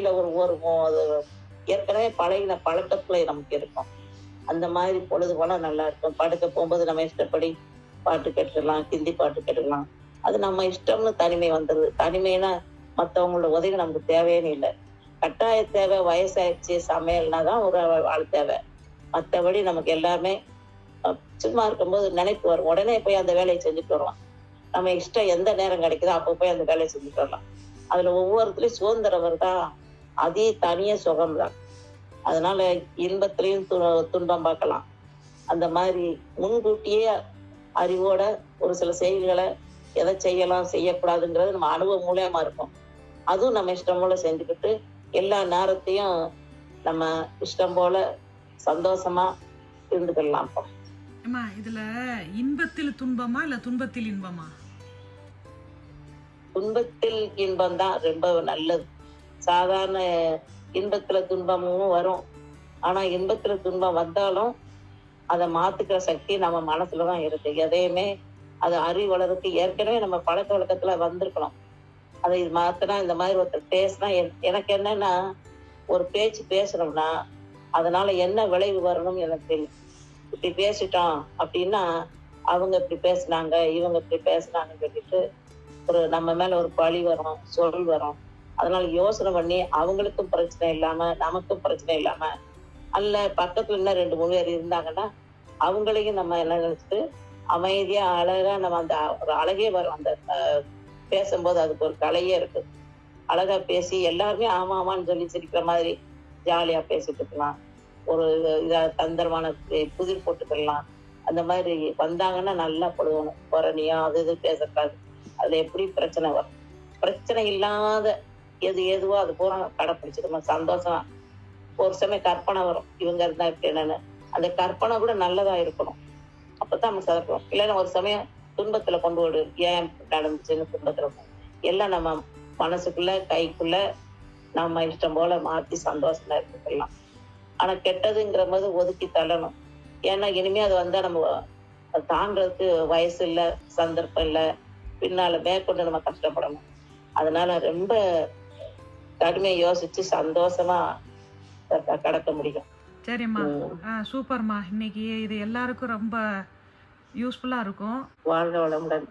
இல்ல ஒரு ஒரு அது ஏற்கனவே பழகின பழக்கத்துல நமக்கு இருக்கும். அந்த மாதிரி பொழுது போல நல்லா இருக்கும். படுக்க போகும்போது நம்ம இஷ்டப்படி பாட்டு கேட்டுக்கலாம் ஹிந்தி பாட்டு கேட்டுக்கலாம். அது நம்ம இஷ்டம்னு தனிமை வந்துடுது தனிமைனா மத்தவங்களோட உதவி நமக்கு தேவையே இல்லை. கட்டாய தேவை வயசாயிடுச்சு சமையல்னா தான் ஒரு ஆள் தேவை. மற்றபடி நமக்கு எல்லாமே சும்மா இருக்கும்போது நினைப்பு வரும். உடனே போய் அந்த வேலையை செஞ்சுட்டு வரலாம். நம்ம இஷ்டம் எந்த நேரம் கிடைக்குதோ அப்போ போய் அந்த வேலையை செஞ்சுட்டு வரலாம். அதுல ஒவ்வொருத்தரையும் சுதந்திரம் வருதா அதே தனிய சுகம் தான் அதனால இன்பத்திலையும் து- துன்பம் பார்க்கலாம். அந்த மாதிரி முன்கூட்டியே அறிவோட ஒரு சில செயல்களை எதை செய்யலாம் செய்யக்கூடாதுங்கிறது நம்ம அனுபவம் மூலியமா இருக்கும். அதுவும் நம்ம இஷ்டம் போல செஞ்சுக்கிட்டு எல்லா நேரத்தையும் நம்ம இஷ்டம் போல சந்தோஷமா இருந்துக்கலாம் அம்மா இதுல இன்பத்தில் துன்பமா இல்ல துன்பத்தில் இன்பமா? துன்பத்தில் இன்பம் தான் ரொம்ப நல்லது. சாதாரண இன்பத்துல துன்பமும் வரும். ஆனா இன்பத்துல துன்பம் வந்தாலும் அதை மாத்துக்கிற சக்தி நம்ம மனசுலதான் இருக்கு. எதையுமே அது அறிவு வளருக்கு ஏற்கனவே நம்ம பழக்க வழக்கத்துல வந்திருக்கணும் அதை இது மாத்தினா இந்த மாதிரி ஒருத்தர் பேசினா என்- எனக்கு என்னன்னா ஒரு பேச்சு பேசுறோம்னா அதனால என்ன விளைவு வரணும்னு எனக்கு தெரியும். இப்படி பேசிட்டோம் அப்படின்னா அவங்க இப்படி பேசினாங்க இவங்க இப்படி பேசினாங்கன்னு சொல்லிட்டு ஒரு நம்ம மேல ஒரு பழி வரும் சொல் வரும். அதனால யோசனை பண்ணி அவங்களுக்கும் பிரச்சனை இல்லாம நமக்கும் பிரச்சனை இல்லாம அல்ல பக்கத்துல இன்னும் ரெண்டு மூணு பேர் இருந்தாங்கன்னா அவங்களையும் நம்ம என்ன நினைச்சிட்டு அமைதியா அழகா நம்ம அந்த ஒரு அழகே வரும். அந்த பேசும்போது அதுக்கு ஒரு கலையே இருக்கு. அழகா பேசி எல்லாருமே ஆமா ஆமான்னு சொல்லி சிரிக்கிற மாதிரி ஜாலியா பேசிட்டு இருக்கலாம். ஒரு இதா தந்திரமான புதிர் போட்டுக்கலாம் அந்த மாதிரி வந்தாங்கன்னா நல்லா படுவணும் புறணியா அது இது பேசக்கூடாது. அதுல எப்படி பிரச்சனை வரும்? பிரச்சனை இல்லாத எது எதுவோ அது பூரா நம்ம சந்தோஷமா. ஒரு சமயம் கற்பனை வரும். இவங்க இருந்தா இப்படி என்னன்னு. அந்த கற்பனை கூட நல்லதா இருக்கணும். அப்பதான் நம்ம சதப்போம் இல்லைன்னா ஒரு சமயம் துன்பத்துல கொண்டு விடு ஏன் நடந்துச்சுன்னு துன்பத்துல எல்லாம் நம்ம மனசுக்குள்ள கைக்குள்ள நம்ம இஷ்டம் போல மாத்தி சந்தோஷமா இருக்கலாம் ஆனா கெட்டதுங்கிற போது ஒதுக்கி தள்ளணும். ஏன்னா இனிமே அது வந்தா நம்ம அது வயசு இல்லை சந்தர்ப்பம் இல்லை. பின்னால மேற்கொண்டு நம்ம கஷ்டப்படணும். அதனால ரொம்ப கடுமையை யோசிச்சு சந்தோஷமா க- கடக்க முடியும். சரிம்மா. சூப்பர்மா. இன்னைக்கு இது எல்லாருக்கும் ரொம்ப யூஸ்ஃபுல்லா இருக்கும். வாழ்க வளமுடன்.